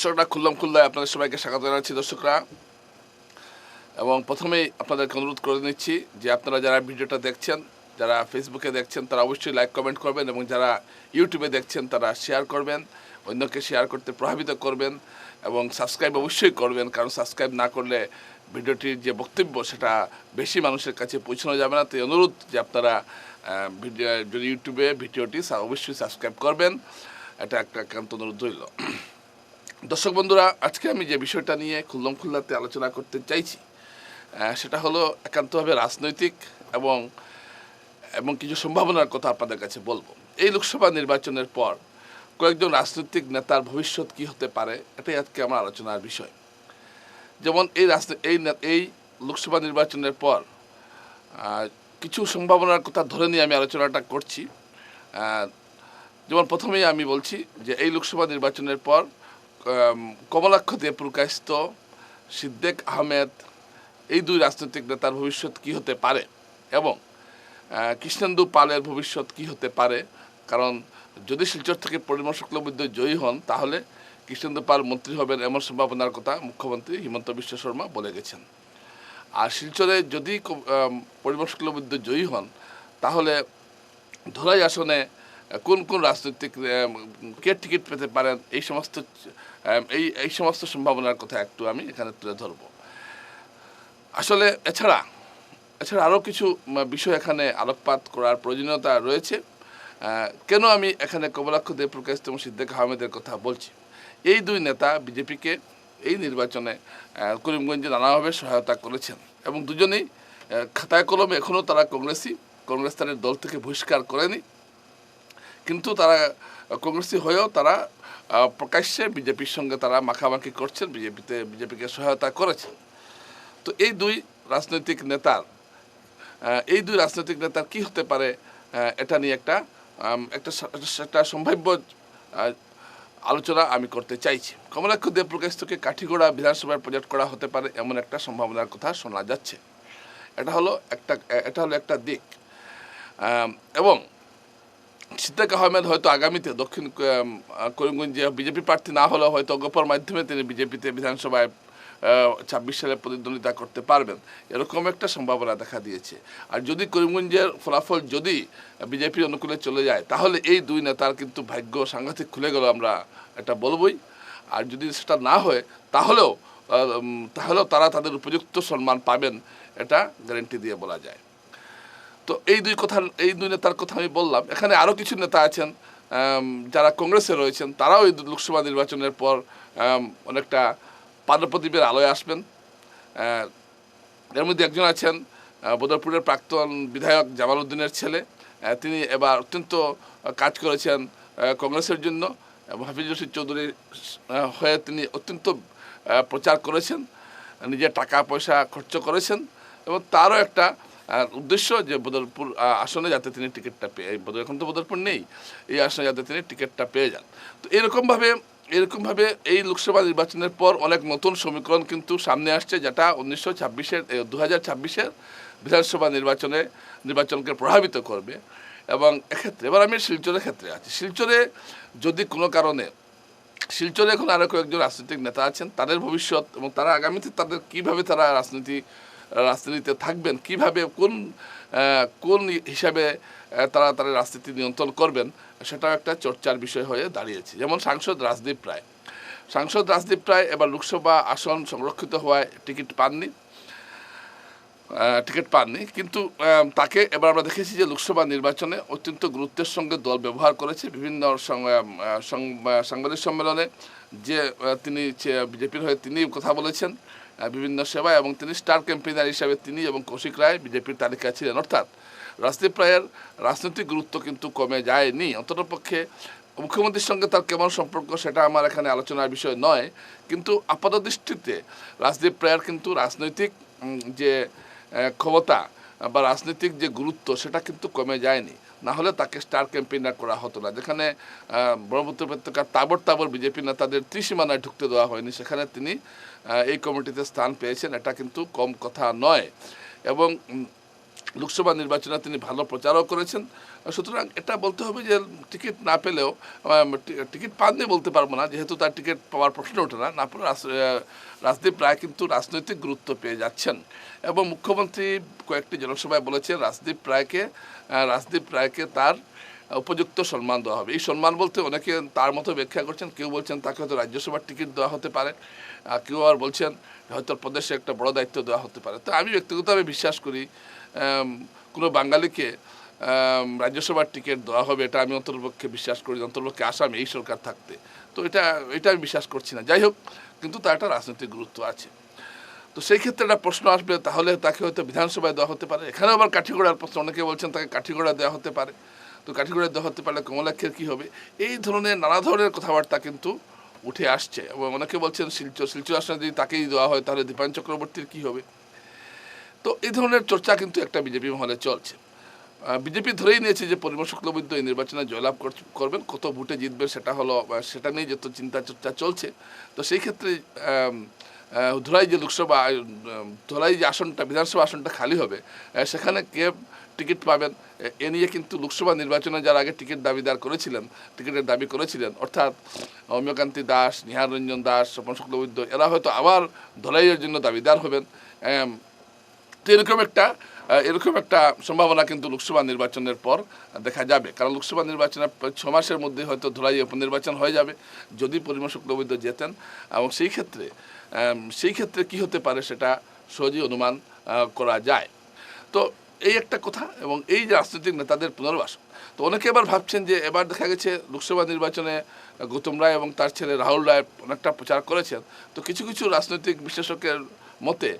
দর্শকরা, খুললাম খুল্লায় আপনাদের সবাইকে স্বাগত জানাচ্ছি দর্শকরা। এবং প্রথমেই আপনাদেরকে অনুরোধ করে নিচ্ছি যে আপনারা যারা ভিডিওটা দেখছেন, যারা ফেসবুকে দেখছেন, তারা অবশ্যই লাইক কমেন্ট করবেন এবং যারা ইউটিউবে দেখছেন, তারা শেয়ার করবেন, অন্যকে শেয়ার করতে প্রভাবিত করবেন এবং সাবস্ক্রাইব অবশ্যই করবেন, কারণ সাবস্ক্রাইব না করলে ভিডিওটির যে বক্তব্য, সেটা বেশি মানুষের কাছে পৌঁছানো যাবে না। তাই অনুরোধ যে আপনারা ভিডিও, যদি ইউটিউবে ভিডিওটি অবশ্যই সাবস্ক্রাইব করবেন। এটা একটা একান্ত অনুরোধ রইল। দর্শক বন্ধুরা, আজকে আমি যে বিষয়টা নিয়ে খুল্লম খুল্লাতে আলোচনা করতে চাইছি সেটা হলো একান্তভাবে রাজনৈতিক এবং এবং কিছু সম্ভাবনার কথা আপনাদের কাছে বলব। এই লোকসভা নির্বাচনের পর কয়েকজন রাজনৈতিক নেতার ভবিষ্যৎ কি হতে পারে, এটাই আজকে আমার আলোচনার বিষয়। যেমন এই এই এই লোকসভা নির্বাচনের পর কিছু সম্ভাবনার কথা ধরে নিয়ে আমি আলোচনাটা করছি। যেমন প্রথমেই আমি বলছি যে এই লোকসভা নির্বাচনের পর কমলাক্ষ দিয়ে প্রকাশিত সিদ্দেক আহমেদ এই দুই রাজনৈতিক নেতার ভবিষ্যৎ কি হতে পারে এবং কৃষ্ণেন্দু পালের ভবিষ্যৎ কি হতে পারে? কারণ যদি শিলচর থেকে পরিমল শুক্লবৈদ্য জয়ী হন, তাহলে কৃষ্ণেন্দু পাল মন্ত্রী হবেন এমন সম্ভাবনার কথা মুখ্যমন্ত্রী হিমন্ত বিশ্ব শর্মা বলে গেছেন। আর শিলচরে যদি পরিমল শুক্লবৈদ্য জয়ী হন, তাহলে ধলাই আসনে কোন কোন রাজনৈতিক কে টিকিট পেতে পারেন, এই সমস্ত এই এই সমস্ত সম্ভাবনার কথা একটু আমি এখানে তুলে ধরবো। আসলে এছাড়া এছাড়া আরও কিছু বিষয় এখানে আলোকপাত করার প্রয়োজনীয়তা রয়েছে। কেন আমি এখানে কমলাক্ষ দেব প্রকাশিত এবং সিদ্দিক আহমেদের কথা বলছি? এই দুই নেতা বিজেপিকে এই নির্বাচনে করিমগঞ্জে নানাভাবে সহায়তা করেছেন এবং দুজনেই খাতায় কলমে এখনও তারা কংগ্রেসই কংগ্রেস তাদের দল থেকে বহিষ্কার করেনি। কিন্তু তারা কংগ্রেসি হয়েও তারা প্রকাশ্যে বিজেপির সঙ্গে তারা মাখামাখি করছেন, বিজেপিতে, বিজেপিকে সহায়তা করেছেন। তো এই দুই রাজনৈতিক নেতার এই দুই রাজনৈতিক নেতার কি হতে পারে এটা নিয়ে একটা একটা একটা সম্ভাব্য আলোচনা আমি করতে চাইছি। কমলাক্ষ দেব প্রকাশকে কাঠিগোড়া বিধানসভায় প্রজেক্ট করা হতে পারে এমন একটা সম্ভাবনার কথা শোনা যাচ্ছে। এটা হলো একটা এটা হলো একটা দিক। এবং সিদ্দিক আহমেদ হয়তো আগামীতে দক্ষিণ করিমগঞ্জে বিজেপি প্রার্থী না হলেও হয়তো অগপর মাধ্যমে তিনি বিজেপিতে বিধানসভায় ছাব্বিশ সালে প্রতিদ্বন্দ্বিতা করতে পারবেন। এরকম একটা সম্ভাবনা দেখা দিয়েছে। আর যদি করিমগঞ্জের ফলাফল যদি বিজেপির অনুকূলে চলে যায়, তাহলে এই দুই নেতার কিন্তু ভাগ্য সাংঘাতিক খুলে গেল আমরা এটা বলবই। আর যদি সেটা না হয়, তাহলেও তাহলেও তারা তাদের উপযুক্ত সম্মান পাবেন, এটা গ্যারেন্টি দিয়ে বলা যায়। তো এই দুই কথা, এই দুই নেতার কথা আমি বললাম। এখানে আরও কিছু নেতা আছেন যারা কংগ্রেসে রয়েছেন, তারাও এই লোকসভা নির্বাচনের পর অনেকটা পাদপ্রদীপের আলোয় আসবেন। এর মধ্যে একজন আছেন বদরপুরের প্রাক্তন বিধায়ক জামাল উদ্দিনের ছেলে। তিনি এবার অত্যন্ত কাজ করেছেন কংগ্রেসের জন্য। এবং হাফিজ রশিদ চৌধুরী হয়ে তিনি অত্যন্ত প্রচার করেছেন, নিজের টাকা পয়সা খরচ করেছেন। এবং তারও একটা উদ্দেশ্য যে বদরপুর আসনে যাতে তিনি টিকিটটা পেয়ে বদর, এখন তো বদরপুর নেই, এই আসনে যাতে তিনি টিকিটটা পেয়ে যান। তো এরকমভাবে এরকমভাবে এই লোকসভা নির্বাচনের পর অনেক নতুন সমীকরণ কিন্তু সামনে আসছে, যেটা উনিশশো ছাব্বিশের দু হাজার ছাব্বিশের বিধানসভা নির্বাচনে, নির্বাচনকে প্রভাবিত করবে। এবং এক্ষেত্রে, এবার আমি শিলচরের ক্ষেত্রে আছি। শিলচরে যদি কোনো কারণে, শিলচরে এখন আরও কয়েকজন রাজনৈতিক নেতা আছেন, তাদের ভবিষ্যৎ এবং তারা আগামীতে তাদের কীভাবে তারা রাজনীতি রাজনীতিতে থাকবেন, কীভাবে কোন কোন হিসাবে তারা তাদের রাজনীতি নিয়ন্ত্রণ করবেন, সেটাও একটা চর্চার বিষয় হয়ে দাঁড়িয়েছে। যেমন সাংসদ রাজদীপ রায়। সাংসদ রাজদীপ রায় এবার লোকসভা আসন সংরক্ষিত হওয়ায় টিকিট পাননি টিকিট পাননি, কিন্তু তাকে এবার আমরা দেখেছি যে লোকসভা নির্বাচনে অত্যন্ত গুরুত্বের সঙ্গে দল ব্যবহার করেছে। বিভিন্ন সাংবাদিক সম্মেলনে যে তিনি বিজেপির হয়ে তিনি কথা বলেছেন। বিভিন্ন এবং তিনি স্টার ক্যাম্পেইনার হিসাবে তিনি এবং কৌশিক রায় বিজেপির তালিকায় ছিলেন। অর্থাৎ রাজদীপ রায়ের রাজনৈতিক গুরুত্ব কিন্তু কমে যায়নি। অন্ততপক্ষে মুখ্যমন্ত্রীর সঙ্গে তার কেমন সম্পর্ক সেটা আমার এখানে আলোচনার বিষয় নয়। কিন্তু আপাতদৃষ্টিতে রাজদীপ রায়ের কিন্তু রাজনৈতিক যে ক্ষমতা বা রাজনৈতিক যে গুরুত্ব, সেটা কিন্তু কমে যায়নি। না হলে তাকে স্টার ক্যাম্পেইনার করা হতো না। যেখানে ব্রহ্মপুত্র উপত্যকার তাবর তাবর বিজেপি নেতাদের ত্রিসীমানায় ঢুকতে দেওয়া হয়নি, সেখানে তিনি এই কমিটিতে স্থান পেয়েছেন। এটা কিন্তু কম কথা নয়। এবং লোকসভা নির্বাচনে তিনি ভালো প্রচারও করেছেন। সুতরাং এটা বলতে হবে যে টিকিট না পেলেও টিকিট পাননি বলতে পারব না, যেহেতু তার টিকিট পাওয়ার প্রশ্ন ওঠে না না রাজদীপ রায় কিন্তু রাজনৈতিক গুরুত্ব পেয়ে যাচ্ছেন। এবং মুখ্যমন্ত্রী কয়েকটি জনসভায় বলেছেন রাজদীপ রায়কে রাজদীপ রায়কে তার উপযুক্ত সম্মান দেওয়া হবে। এই সম্মান বলতে অনেকে তার মতো ব্যাখ্যা করছেন, কেউ বলছেন তাকে হয়তো রাজ্যসভার টিকিট দেওয়া হতে পারে কেউ আর বলছেন হয়তো প্রদেশে একটা বড় দায়িত্ব দেওয়া হতে পারে। তো আমি ব্যক্তিগতভাবে বিশ্বাস করি কোনো বাঙালিকে রাজ্যসভার টিকিট দেওয়া হবে, এটা আমি অন্তর্পক্ষে বিশ্বাস করি অন্তর্পক্ষে আসামে এই সরকার থাকতে। তো এটা এটা আমি বিশ্বাস করছি না। যাই হোক, কিন্তু তার একটা রাজনৈতিক গুরুত্ব আছে। তো সেই ক্ষেত্রে একটা প্রশ্ন আসবে, তাহলে তাকে হয়তো বিধানসভায় দেওয়া হতে পারে। এখানেও আবার কাঠিগোড়ার প্রশ্ন, অনেকে বলছেন তাকে কাঠিগোড়া দেওয়া হতে পারে। তো কাঠিগোড়া দেওয়া হতে পারলে কমলাক্ষের কী হবে? এই ধরনের নানা ধরনের কথাবার্তা কিন্তু উঠে আসছে। এবং অনেকে বলছেন শিলচর শিলচর আসনে যদি তাকেই দেওয়া হয়, তাহলে দীপান চক্রবর্তীর কী হবে? তো এই ধরনের চর্চা কিন্তু একটা বিজেপি মহলে চলছে। বিজেপি ধরেই নিয়েছে যে পরিমল শুক্লবৈদ্য এই নির্বাচনে জয়লাভ কর- করবেন, কত ভোটে জিতবে সেটা হলো সেটা নিয়ে যত চিন্তা চর্চা চলছে, তো সেই ক্ষেত্রে ধলাই যে লোকসভা ধলাই যে আসনটা, বিধানসভা আসনটা খালি হবে সেখানে কে টিকিট পাবেন, এ- নিয়ে কিন্তু লোকসভা নির্বাচনে যারা আগে টিকিট দাবিদার করেছিলেন, টিকিটের দাবি করেছিলেন, অর্থাৎ অমিয়কান্তি দাস, নিহার রঞ্জন দাস, স্বপন শুক্লবৈদ্য, এরা হয়তো আবার ধলাইয়ের জন্য দাবিদার হবেন তো এরকম একটা এরকম একটা সম্ভাবনা কিন্তু লোকসভা নির্বাচনের পর দেখা যাবে। কারণ লোকসভা নির্বাচনের ছ মাসের মধ্যে হয়তো ধলাই উপনির্বাচন হয়ে যাবে, যদি পরিমল শুক্লবৈদ্য জেতেন। এবং সেই ক্ষেত্রে সেই ক্ষেত্রে কি হতে পারে সেটা সহজেই অনুমান করা যায়। তো এই একটা কথা এবং এই যে রাজনৈতিক নেতাদের পুনর্বাসন তো অনেকে এবার ভাবছেন যে এবার দেখা গেছে লোকসভা নির্বাচনে গৌতম রায় এবং তার ছেলে রাহুল রায় অনেকটা প্রচার করেছেন। তো কিছু কিছু রাজনৈতিক বিশেষজ্ঞের মতে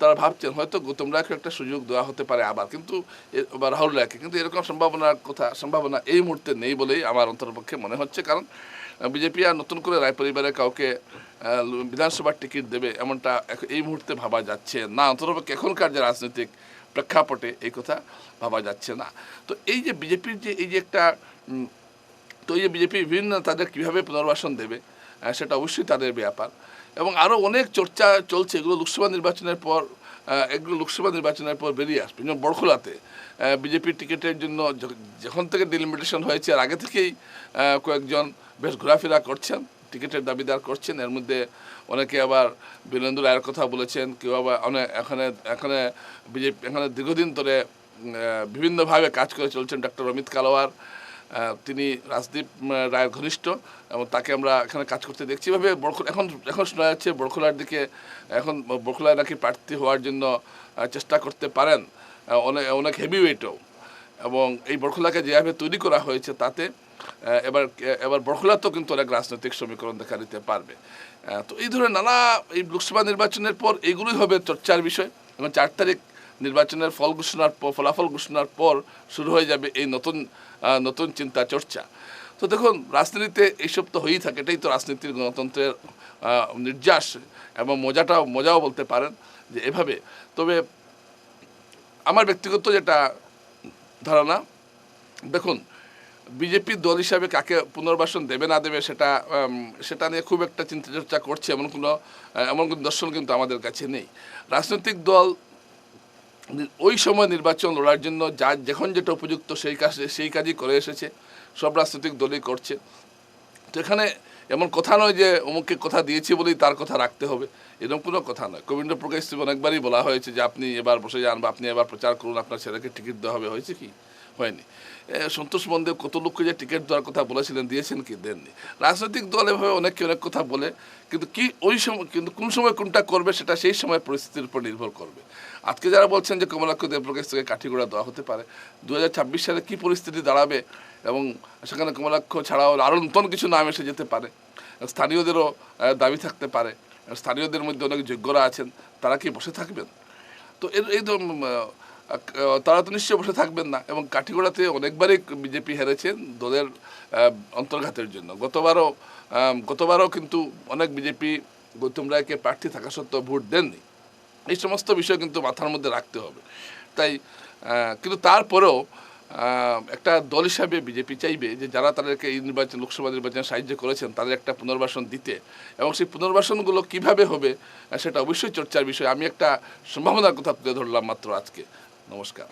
তারা ভাবছেন হয়তো গৌতম রায়কে একটা সুযোগ দেওয়া হতে পারে আবার। কিন্তু বা রাহুল রায়কে। কিন্তু এরকম সম্ভাবনার কথা, সম্ভাবনা এই মুহূর্তে নেই বলেই আমার অন্তরপক্ষে মনে হচ্ছে। কারণ বিজেপি আর নতুন করে রায় পরিবারের কাউকে বিধানসভার টিকিট দেবে এমনটা এই মুহূর্তে ভাবা যাচ্ছে না। অন্তরপক্ষে এখনকার যে রাজনৈতিক প্রেক্ষাপটে এই কথা ভাবা যাচ্ছে না। তো এই যে বিজেপির যে, এই যে একটা তো এই যে বিজেপি বিভিন্ন তাদের কীভাবে পুনর্বাসন দেবে সেটা অবশ্যই তাদের ব্যাপার। এবং আরও অনেক চর্চা চলছে, এগুলো লোকসভা নির্বাচনের পর এগুলো লোকসভা নির্বাচনের পর বেরিয়ে আসবে। যেমন বড়খোলাতে বিজেপির টিকিটের জন্য যখন থেকে ডিলিমিটেশন হয়েছে আর আগে থেকেই কয়েকজন বেশ ঘোরাফেরা করছেন, টিকিটের দাবিদার করছেন। এর মধ্যে অনেকে আবার বীরেন্দ্র রায়ের কথা বলেছেন, কেউ আবার অনেক এখানে এখানে বিজেপি, এখানে দীর্ঘদিন ধরে বিভিন্নভাবে কাজ করে চলছেন ডক্টর অমিত কালোয়ার। তিনি রাজদীপ রায়ের ঘনিষ্ঠ এবং তাকে আমরা এখানে কাজ করতে দেখছি। এভাবে বড়খোলা এখন এখন শোনা যাচ্ছে বড়খোলার দিকে, এখন বড়খোলায় নাকি প্রার্থী হওয়ার জন্য চেষ্টা করতে পারেন অনেক অনেক হেভি ওয়েটও এবং এই বড়খোলাকে যেভাবে তৈরি করা হয়েছে তাতে এবার এবার বড়খোলাতেও কিন্তু অনেক রাজনৈতিক সমীকরণ দেখা দিতে পারবে। তো এই ধরনের নানা এই লোকসভা নির্বাচনের পর এগুলোই হবে চর্চার বিষয়। এবং চার তারিখ নির্বাচনের ফল ঘোষণার পর ফলাফল ঘোষণার পর শুরু হয়ে যাবে এই নতুন নতুন চিন্তা চর্চা। তো দেখুন, রাজনীতিতে এইসব তো হয়েই থাকে, এটাই তো রাজনীতির গণতন্ত্রের নির্যাস এবং মজাটাও, মজাও বলতে পারেন যে এভাবে। তবে আমার ব্যক্তিগত যেটা ধারণা, দেখুন, বিজেপি দল হিসাবে কাকে পুনর্বাসন দেবে না দেবে সেটা সেটা নিয়ে খুব একটা চিন্তা চর্চা করছে, এমন কোনো এমন কোনো দর্শন কিন্তু আমাদের কাছে নেই। রাজনৈতিক দল ওই সময় নির্বাচন লড়ার জন্য যা যখন যেটা উপযুক্ত সেই কাজ, সেই কাজই করে এসেছে, সব রাজনৈতিক দলই করছে। তো এখানে এমন কথা নয় যে অমুককে কথা দিয়েছি বলেই তার কথা রাখতে হবে, এরকম কোনো কথা নয়। গোবিন্দ প্রকাশ অনেকবারই বলা হয়েছে যে আপনি এবার বসে যান বা আপনি এবার প্রচার করুন, আপনার ছেলেকে টিকিট দেওয়া হবে, হয়েছে কি? হয়নি। সন্তোষ বন্দে কত লোককে যে টিকিট দেওয়ার কথা বলেছিলেন, দিয়েছেন কি? দেননি। রাজনৈতিক দল এভাবে অনেকে অনেক কথা বলে, কিন্তু কি ওই সময় কিন্তু কোন সময় কোনটা করবে সেটা সেই সময় পরিস্থিতির উপর নির্ভর করবে। আজকে যারা বলছেন যে কমলাক্ষ দেবপ্রকাশ থেকে কাঠিগোড়া দেওয়া হতে পারে দু হাজার ছাব্বিশ সালে কী পরিস্থিতি দাঁড়াবে এবং সেখানে কমলাক্ষ ছাড়াও আরও নতুন কিছু নাম এসে যেতে পারে? স্থানীয়দেরও দাবি থাকতে পারে। স্থানীয়দের মধ্যে অনেক যোগ্যরা আছেন, তারা কি বসে থাকবেন? তো এর, এই তারা তো নিশ্চয়ই বসে থাকবেন না। এবং কাঠিগোড়াতে অনেকবারই বিজেপি হেরেছেন দলের অন্তর্ঘাতের জন্য। গতবারও গতবারও কিন্তু অনেক বিজেপি গৌতম রায়কে প্রার্থী থাকা সত্ত্বেও ভোট দেননি। এই সমস্ত বিষয় কিন্তু মাথার মধ্যে রাখতে হবে। তাই কিন্তু তারপরেও একটা দল হিসাবে বিজেপি চাইবে যে যারা তাদেরকে এই নির্বাচন, লোকসভা নির্বাচনে সাহায্য করেছেন, তাদের একটা পুনর্বাসন দিতে এবং সেই পুনর্বাসনগুলো কীভাবে হবে, সেটা অবশ্যই চর্চার বিষয়। আমি একটা সম্ভাবনার কথা তুলে ধরলাম মাত্র আজকে। নমস্কার।